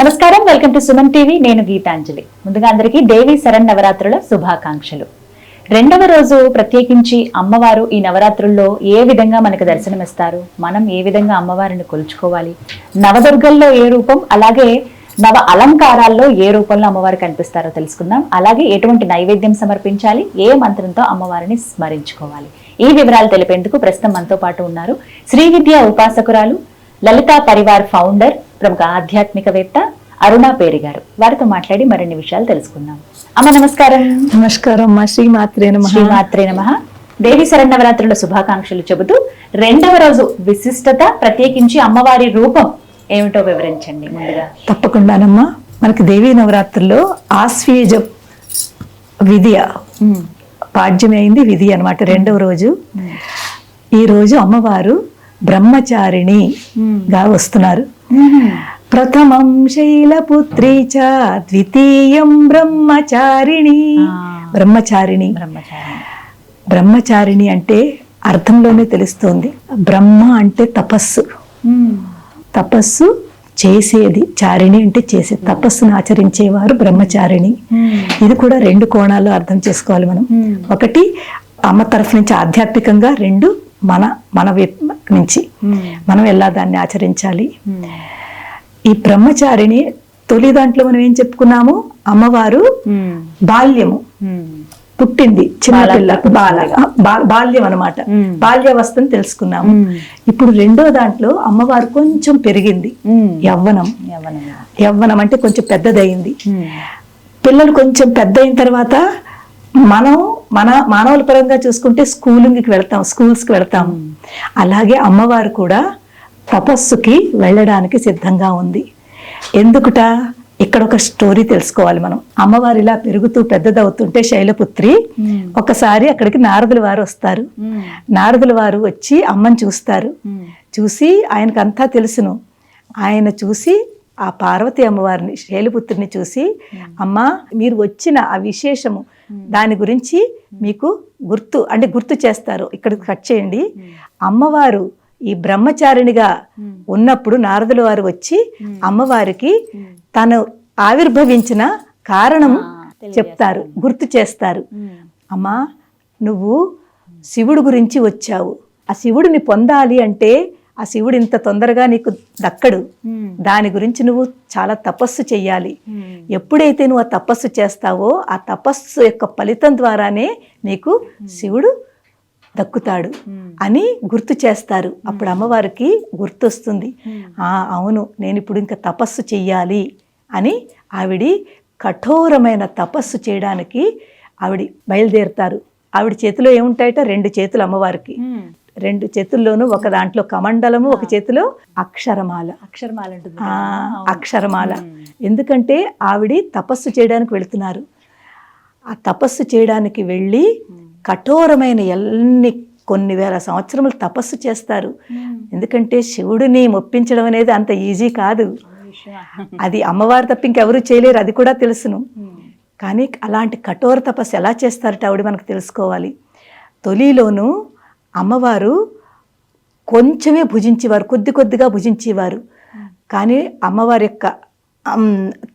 నమస్కారం welcome to Suman TV. నేను గీతాంజలి. ముందుగా అందరికీ దేవి శరణ్ నవరాత్రుల శుభాకాంక్షలు. రెండవ రోజు ప్రత్యేకించి అమ్మవారు ఈ నవరాత్రుల్లో ఏ విధంగా మనకు దర్శనమిస్తారు? మనం ఏ విధంగా అమ్మవారిని కొలుచుకోవాలి? నవదుర్గల్లో ఏ రూపం? అలాగే నవ అలంకారాల్లో ఏ రూపంలో అమ్మవారు కనిపిస్తారో తెలుసుకుందాం. అలాగే ఎటువంటి నైవేద్యం సమర్పించాలి? ఏ మంత్రంతో అమ్మవారిని స్మరించుకోవాలి? ఈ వివరాలు తెలిపేందుకు ప్రస్తుతం మనతో పాటు ఉన్నారు శ్రీ విద్య ఉపాసకురాలు లలితా పరివార్ ఫౌండర్ ప్రముఖ ఆధ్యాత్మికవేత్త అరుణా పేరి గారు. వారితో మాట్లాడి మరిన్ని విషయాలు తెలుసుకుందాం. అమ్మ నమస్కారం. నమస్కారం మా శ్రీమాత్రే నమ. శ్రీమాత్రే నమ. దేవి శరణవరాత్రుల శుభాకాంక్షలు చెబుతూ రెండవ రోజు విశిష్టత ప్రత్యేకించి అమ్మవారి రూపం ఏమిటో వివరించండి ముందుగా. తప్పకుండానమ్మా. మనకి దేవీ నవరాత్రుల్లో ఆశ్వీజ విధియ ఉమ్, పాడ్యమే అయింది. విధి అన్నమాట. రెండవ రోజు. ఈ రోజు అమ్మవారు బ్రహ్మచారిణి గా వస్తున్నారు. ప్రథమం శైలపుత్రీ చ ద్వితీయం బ్రహ్మచారిణి. బ్రహ్మచారిణి. బ్రహ్మచారి బ్రహ్మచారిణి అంటే అర్థంలోనే తెలుస్తోంది. బ్రహ్మ అంటే తపస్సు. తపస్సు చేసేది. చారిణి అంటే చేసే తపస్సును ఆచరించేవారు బ్రహ్మచారిణి. ఇది కూడా రెండు కోణాల్లో అర్థం చేసుకోవాలి మనం. ఒకటి అమ్మ తరఫు నుంచి ఆధ్యాత్మికంగా రెండు మన మన నుంచి ఉమ్, మనం ఎలా దాన్ని ఆచరించాలి? ఉమ్, ఈ బ్రహ్మచారిణి తొలి దాంట్లో మనం ఏం చెప్పుకున్నాము? అమ్మవారు ఉమ్, బాల్యము. పుట్టింది చిన్నపిల్ల బాల- బాల బాల్యం అనమాట. బాల్యావస్థను తెలుసుకున్నాము. ఇప్పుడు రెండో దాంట్లో అమ్మవారు కొంచెం పెరిగింది. యవ్వనం. యవ్వనం. యవ్వనం అంటే కొంచెం పెద్దదయింది. ఉమ్, పిల్లలు కొంచెం పెద్ద అయిన తర్వాత మనం మన మానవుల పరంగా చూసుకుంటే స్కూలింగ్కి వెళ్తాం స్కూల్స్కి వెళ్తాం. అలాగే అమ్మవారు కూడా తపస్సుకి వెళ్ళడానికి సిద్ధంగా ఉంది. ఎందుకుట? ఇక్కడ ఒక స్టోరీ తెలుసుకోవాలి మనం. అమ్మవారు ఇలా పెరుగుతూ పెద్దదవుతుంటే శైలపుత్రి ఒకసారి అక్కడికి నారదుల వారు వస్తారు. నారదుల వారు వచ్చి అమ్మని చూస్తారు. చూసి ఆయనకు అంతా తెలుసును. ఆయన చూసి ఆ పార్వతి అమ్మవారిని శైలపుత్రిని చూసి అమ్మా మీరు వచ్చిన ఆ విశేషము దాని గురించి మీకు గుర్తు అంటే గుర్తు చేస్తారు. ఇక్కడ కట్ చేయండి. అమ్మవారు ఈ బ్రహ్మచారిణిగా ఉన్నప్పుడు నారదుల వారు వచ్చి అమ్మవారికి తను ఆవిర్భవించిన కారణం చెప్తారు గుర్తు చేస్తారు. అమ్మా నువ్వు శివుడు గురించి వచ్చావు. ఆ శివుడిని పొందాలి అంటే ఆ శివుడు ఇంత తొందరగా నీకు దక్కడు. దాని గురించి నువ్వు చాలా తపస్సు చెయ్యాలి. ఎప్పుడైతే నువ్వు ఆ తపస్సు చేస్తావో ఆ తపస్సు యొక్క ఫలితం ద్వారానే నీకు శివుడు దక్కుతాడు అని గుర్తు చేస్తారు. అప్పుడు అమ్మవారికి గుర్తొస్తుంది. ఆ అవును నేను ఇప్పుడు ఇంకా తపస్సు చెయ్యాలి అని ఆవిడి కఠోరమైన తపస్సు చేయడానికి ఆవిడ బయలుదేరుతారు. ఆవిడ చేతిలో ఏముంటాయట? రెండు చేతులు అమ్మవారికి. రెండు చేతుల్లోనూ ఒక దాంట్లో కమండలము ఒక చేతిలో అక్షరమాల. అక్షరమాల. అక్షరమాల ఎందుకంటే ఆవిడ తపస్సు చేయడానికి వెళుతున్నారు. ఆ తపస్సు చేయడానికి వెళ్ళి కఠోరమైన ఎన్ని కొన్ని వేల సంవత్సరములు తపస్సు చేస్తారు. ఎందుకంటే శివుడిని మొప్పించడం అనేది అంత ఈజీ కాదు. అది అమ్మవారు తప్ప ఇంకెవరు చేయలేరు అది కూడా తెలుసును. కానీ అలాంటి కఠోర తపస్సు ఎలా చేస్తారట ఆవిడ మనకు తెలుసుకోవాలి. తొలిలోను అమ్మవారు కొంచెమే భుజించేవారు కొద్ది కొద్దిగా భుజించేవారు. కానీ అమ్మవారి యొక్క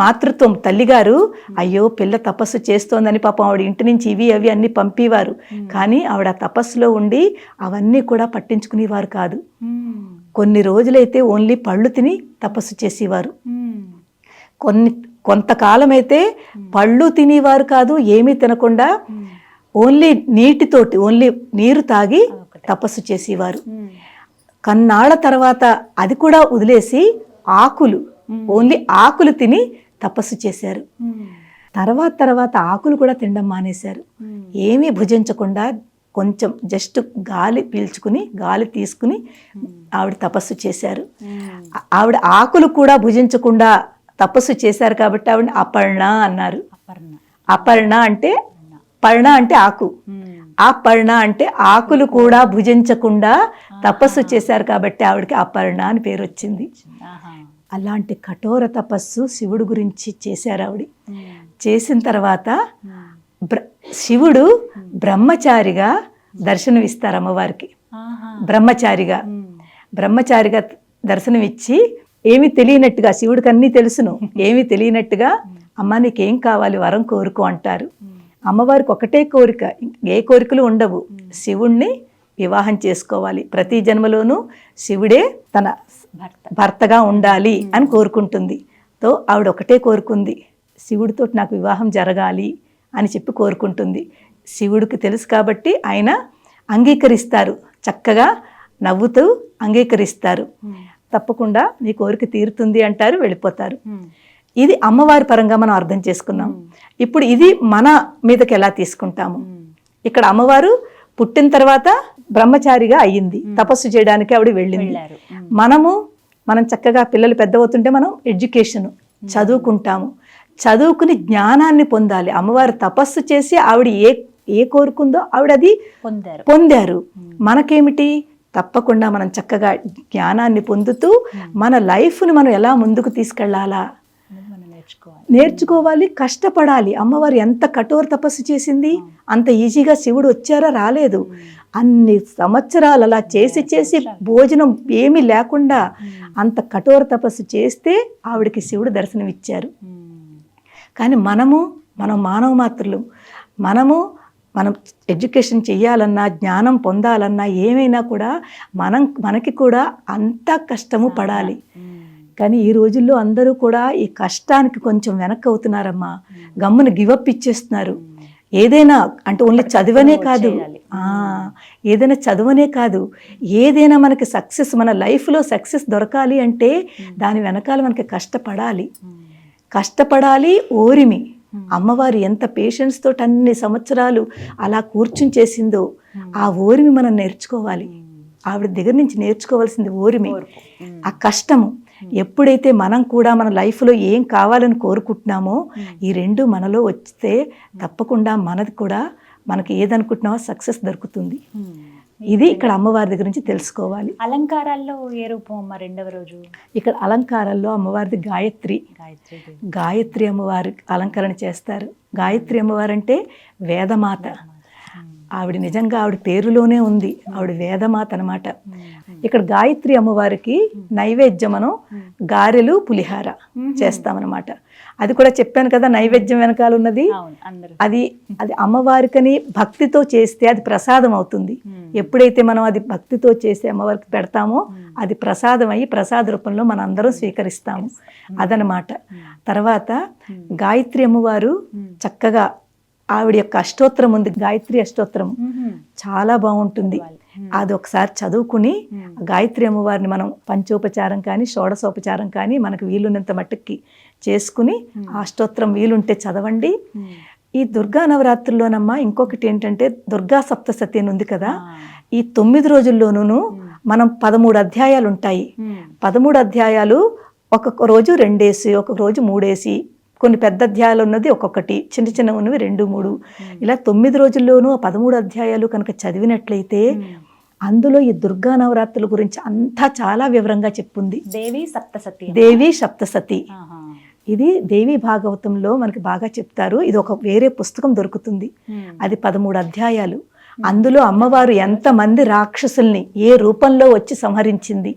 మాతృత్వం తల్లిగారు అయ్యో పిల్ల తపస్సు చేస్తోందని పాపం ఆవిడ ఇంటి నుంచి ఇవి అవి అన్ని పంపేవారు. కానీ ఆవిడ తపస్సులో ఉండి అవన్నీ కూడా పట్టించుకునేవారు కాదు. కొన్ని రోజులైతే ఓన్లీ పళ్ళు తిని తపస్సు చేసేవారు. కొన్ని కొంతకాలం అయితే పళ్ళు తినేవారు కాదు ఏమీ తినకుండా ఓన్లీ నీటితోటి ఓన్లీ నీరు తాగి తపస్సు చేసేవారు. కన్నాళ్ళ తర్వాత అది కూడా వదిలేసి ఆకులు ఓన్లీ ఆకులు తిని తపస్సు చేశారు. తర్వాత తర్వాత ఆకులు కూడా తినడం మానేశారు. ఏమీ భుజించకుండా కొంచెం జస్ట్ గాలి పీల్చుకుని గాలి తీసుకుని ఆవిడ తపస్సు చేశారు. ఆవిడ ఆకులు కూడా భుజించకుండా తపస్సు చేశారు కాబట్టి ఆవిడ అపర్ణ అన్నారు. అపర్ణ. అపర్ణ అంటే పర్ణ అంటే ఆకు. ఆ పర్ణ అంటే ఆకులు కూడా భుజించకుండా తపస్సు చేశారు కాబట్టి ఆవిడకి అపర్ణ అని పేరు వచ్చింది. అలాంటి కఠోర తపస్సు శివుడు గురించి చేశారు ఆవిడ. చేసిన తర్వాత బ్ర- శివుడు బ్రహ్మచారిగా దర్శనమిస్తారు అమ్మవారికి. బ్రహ్మచారిగా. బ్రహ్మచారిగా దర్శనమిచ్చి ఏమీ తెలియనట్టుగా శివుడికి అన్నీ తెలుసును. ఏమీ తెలియనట్టుగా అమ్మ నీకేం కావాలి? వరం కోరుకో అంటారు. అమ్మవారికి ఒకటే కోరిక. ఏ కోరికలు ఉండవు. శివుణ్ణి వివాహం చేసుకోవాలి. ప్రతి జన్మలోనూ శివుడే తన భర్త. భర్తగా ఉండాలి అని కోరుకుంటుంది. తో ఆవిడ ఒకటే కోరుకుంది. శివుడితో నాకు వివాహం జరగాలి అని చెప్పి కోరుకుంటుంది. శివుడికి తెలుసు కాబట్టి ఆయన అంగీకరిస్తారు. చక్కగా నవ్వుతూ అంగీకరిస్తారు. తప్పకుండా నీ కోరిక తీరుతుంది అంటారు వెళ్ళిపోతారు. ఇది అమ్మవారి పరంగా మనం అర్థం చేసుకున్నాం. ఇప్పుడు ఇది మన మీదకి ఎలా తీసుకుంటాము? ఇక్కడ అమ్మవారు పుట్టిన తర్వాత బ్రహ్మచారిగా అయ్యింది. తపస్సు చేయడానికి ఆవిడ వెళ్ళింది. మనము మనం చక్కగా పిల్లలు పెద్ద అవుతుంటే మనం ఎడ్యుకేషన్ చదువుకుంటాము. చదువుకుని జ్ఞానాన్ని పొందాలి. అమ్మవారు తపస్సు చేసి ఆవిడ ఏ ఏ కోరుకుందో ఆవిడ అది పొందారు. పొందారు. మనకేమిటి? తప్పకుండా మనం చక్కగా జ్ఞానాన్ని పొందుతూ మన లైఫ్ని మనం ఎలా ముందుకు తీసుకెళ్ళాలా? నేర్చుకోవాలి. నేర్చుకోవాలి కష్టపడాలి. అమ్మవారు ఎంత కఠోర తపస్సు చేసింది అంత ఈజీగా శివుడు వచ్చారా రాలేదు. అన్ని సంవత్సరాలు అలా చేసి చేసి భోజనం ఏమీ లేకుండా అంత కఠోర తపస్సు చేస్తే ఆవిడకి శివుడు దర్శనమిచ్చారు. కానీ మనము మనం మానవ మాత్రులు మనము మనం ఎడ్యుకేషన్ చెయ్యాలన్నా జ్ఞానం పొందాలన్నా ఏమైనా కూడా మనం మనకి కూడా అంత కష్టము పడాలి. కానీ ఈ రోజుల్లో అందరూ కూడా ఈ కష్టానికి కొంచెం వెనక్కి అవుతున్నారమ్మా గమ్మున గివప్ ఇచ్చేస్తున్నారు. ఏదైనా అంటే ఓన్లీ చదువనే కాదు. ఆ, ఏదైనా చదువనే కాదు. ఏదైనా మనకి సక్సెస్ మన లైఫ్లో సక్సెస్ దొరకాలి అంటే దాని వెనకాల మనకి కష్టపడాలి. కష్టపడాలి ఓరిమి. అమ్మవారు ఎంత పేషెన్స్ తోటి అన్ని సంవత్సరాలు అలా కూర్చుని చేసిందో ఆ ఓరిమి మనం నేర్చుకోవాలి. ఆవిడ దగ్గర నుంచి నేర్చుకోవాల్సింది ఓరిమి. ఆ కష్టము. ఎప్పుడైతే మనం కూడా మన లైఫ్లో ఏం కావాలని కోరుకుంటున్నామో ఈ రెండు మనలో వస్తే తప్పకుండా మనది కూడా మనకి ఏదనుకుంటున్నామో సక్సెస్ దొరుకుతుంది. ఇది ఇక్కడ అమ్మవారి దగ్గర నుంచి తెలుసుకోవాలి. అలంకారాల్లో ఏ రూపం అమ్మ రెండవ రోజు? ఇక్కడ అలంకారాల్లో అమ్మవారిది గాయత్రి. గాయత్రి. గాయత్రి అమ్మవారి అలంకరణ చేస్తారు. గాయత్రి అమ్మవారు అంటే వేదమాత. ఆవిడ నిజంగా ఆవిడ పేరులోనే ఉంది. ఆవిడ వేదమాత అనమాట ఇక్కడ గాయత్రి అమ్మవారికి నైవేద్యం మనం గారెలు పులిహార చేస్తామన్నమాట. అది కూడా చెప్పాను కదా నైవేద్యం వెనకాల ఉన్నది. అది అది అమ్మవారికని భక్తితో చేస్తే అది ప్రసాదం అవుతుంది. ఎప్పుడైతే మనం అది భక్తితో చేసి అమ్మవారికి పెడతామో అది ప్రసాదం అయ్యి ప్రసాద రూపంలో మన అందరం స్వీకరిస్తాము. అదనమాట తర్వాత గాయత్రి అమ్మవారు చక్కగా ఆవిడ యొక్క అష్టోత్తరం ఉంది గాయత్రి అష్టోత్తరం. చాలా బాగుంటుంది. అది ఒకసారి చదువుకుని గాయత్రి అమ్మవారిని మనం పంచోపచారం కానీ షోడశోపచారం కానీ మనకు వీలున్నంత మట్టుకి చేసుకుని ఆ అష్టోత్తరం వీలుంటే చదవండి. ఈ దుర్గా నవరాత్రుల్లోనమ్మా ఇంకొకటి ఏంటంటే దుర్గా సప్తసతి అని ఉంది కదా. ఈ తొమ్మిది రోజుల్లోనూ మనం పదమూడు అధ్యాయాలు ఉంటాయి పదమూడు అధ్యాయాలు ఒక్కొక్క రోజు రెండేసి ఒక్కొక్క రోజు మూడేసి కొన్ని పెద్ద అధ్యాయాలు ఉన్నది ఒక్కొక్కటి. చిన్న చిన్న ఉన్నవి రెండు మూడు. ఇలా తొమ్మిది రోజుల్లోనూ ఆ పదమూడు అధ్యాయాలు కనుక చదివినట్లయితే అందులో ఈ దుర్గా నవరాత్రుల గురించి అంతా చాలా వివరంగా చెప్పుంది. దేవి సప్తసతి దేవి సప్తసతి. ఇది దేవి భాగవతంలో మనకి బాగా చెప్తారు. ఇది ఒక వేరే పుస్తకం దొరుకుతుంది. అది పదమూడు అధ్యాయాలు. అందులో అమ్మవారు ఎంతమంది రాక్షసుల్ని ఏ రూపంలో వచ్చి సంహరించింది?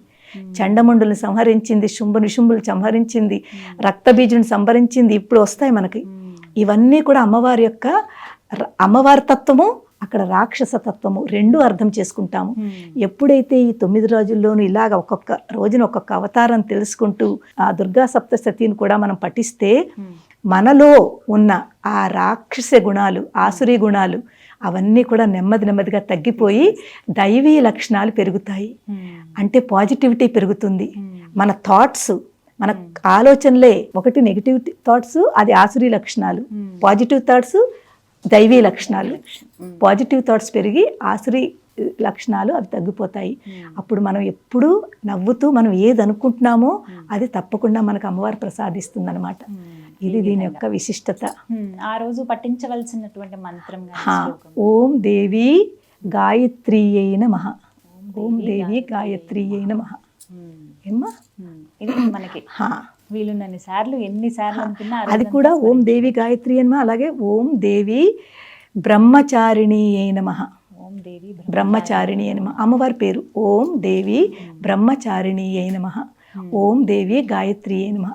చండముండుల్ని సంహరించింది శుంభ నిశుంభులు సంహరించింది రక్తబీజుని సంహరించింది ఇప్పుడు వస్తాయి మనకి. ఇవన్నీ కూడా అమ్మవారి యొక్క అమ్మవారి తత్వము అక్కడ రాక్షస తత్వము రెండు అర్థం చేసుకుంటాము. ఎప్పుడైతే ఈ తొమ్మిది రోజుల్లోనూ ఇలాగ ఒక్కొక్క రోజున ఒక్కొక్క అవతారం తెలుసుకుంటూ ఆ దుర్గా సప్తశతిని కూడా మనం పఠిస్తే మనలో ఉన్న ఆ రాక్షస గుణాలు ఆసురీ గుణాలు అవన్నీ కూడా నెమ్మది నెమ్మదిగా తగ్గిపోయి దైవీ లక్షణాలు పెరుగుతాయి. అంటే పాజిటివిటీ పెరుగుతుంది. మన థాట్స్ మన ఆలోచనలే ఒకటి నెగిటివ్ థాట్స్ అది ఆసురీ లక్షణాలు. పాజిటివ్ థాట్స్ దైవీ లక్షణాలు. పాజిటివ్ థాట్స్ పెరిగి ఆసురీ లక్షణాలు అవి తగ్గిపోతాయి. అప్పుడు మనం ఎప్పుడూ నవ్వుతూ మనం ఏది అనుకుంటున్నామో అది తప్పకుండా మనకు అమ్మవారు ప్రసాదిస్తుంది అనమాట ఇది దీని యొక్క విశిష్టత. ఆ రోజు పఠించవలసినటువంటి మంత్రం. ఓం దేవి గాయత్రీయై నమః. ఓం దేవి గాయత్రీయై నమః. మ్మ్. ఏమ్మా? మ్మ్. ఇది మనకి. హా. వీలున్నన్ని సార్లు ఎన్ని సార్లు అనుకున్నా అది కూడా ఓం దేవి గాయత్రి అనమా అలాగే ఓం దేవి బ్రహ్మచారిణి అయిన నమః. ఓం దేవి బ్రహ్మచారిణి అని అమ్మవారి పేరు ఓం దేవి బ్రహ్మచారిణి అయిన నమః. ఓం దేవి గాయత్రి నమ.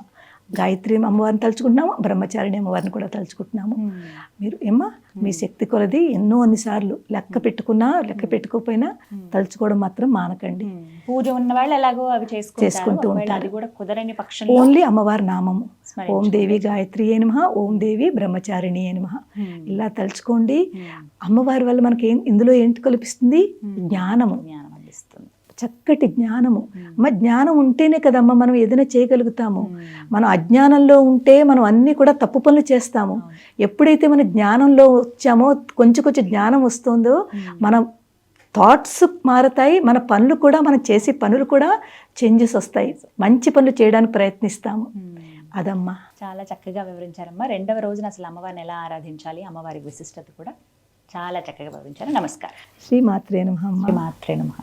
గాయత్రి అమ్మవారిని తలుచుకుంటున్నాము బ్రహ్మచారిణి అమ్మవారిని కూడా తలుచుకుంటున్నాము. మీరు ఏమ్మా మీ శక్తి కొలది ఎన్నో అన్నిసార్లు లెక్క పెట్టుకున్నా లెక్క పెట్టుకోకపోయినా తలుచుకోవడం మాత్రం మానకండి. పూజ ఉన్న వాళ్ళు ఎలాగో అవి చేసుకుంటూ ఉంటారు. ఓన్లీ అమ్మవారి నామము. ఓం దేవి గాయత్రి నమ ఓం దేవి బ్రహ్మచారిణి నమ. Hmm. ఇలా తలుచుకోండి. అమ్మవారి వల్ల మనకి ఇందులో ఏంటి కల్పిస్తుంది? జ్ఞానము. చక్కటి జ్ఞానము. అమ్మ జ్ఞానం ఉంటేనే కదమ్మా మనం ఏదైనా చేయగలుగుతాము. మనం అజ్ఞానంలో ఉంటే మనం అన్నీ కూడా తప్పు పనులు చేస్తాము. ఎప్పుడైతే మన జ్ఞానంలో వచ్చామో కొంచెం కొంచెం జ్ఞానం వస్తుందో మన థాట్స్ మారతాయి మన పనులు కూడా మనం చేసే పనులు కూడా చేంజెస్ వస్తాయి. మంచి పనులు చేయడానికి ప్రయత్నిస్తాము. అదమ్మా. చాలా చక్కగా వివరించారమ్మా. రెండవ రోజున అసలు అమ్మవారిని ఎలా ఆరాధించాలి అమ్మవారి విశిష్టత కూడా చాలా చక్కగా వివరించారు. నమస్కారం. శ్రీ మాత్రే నమః అమ్మ. మాత్రే నమః.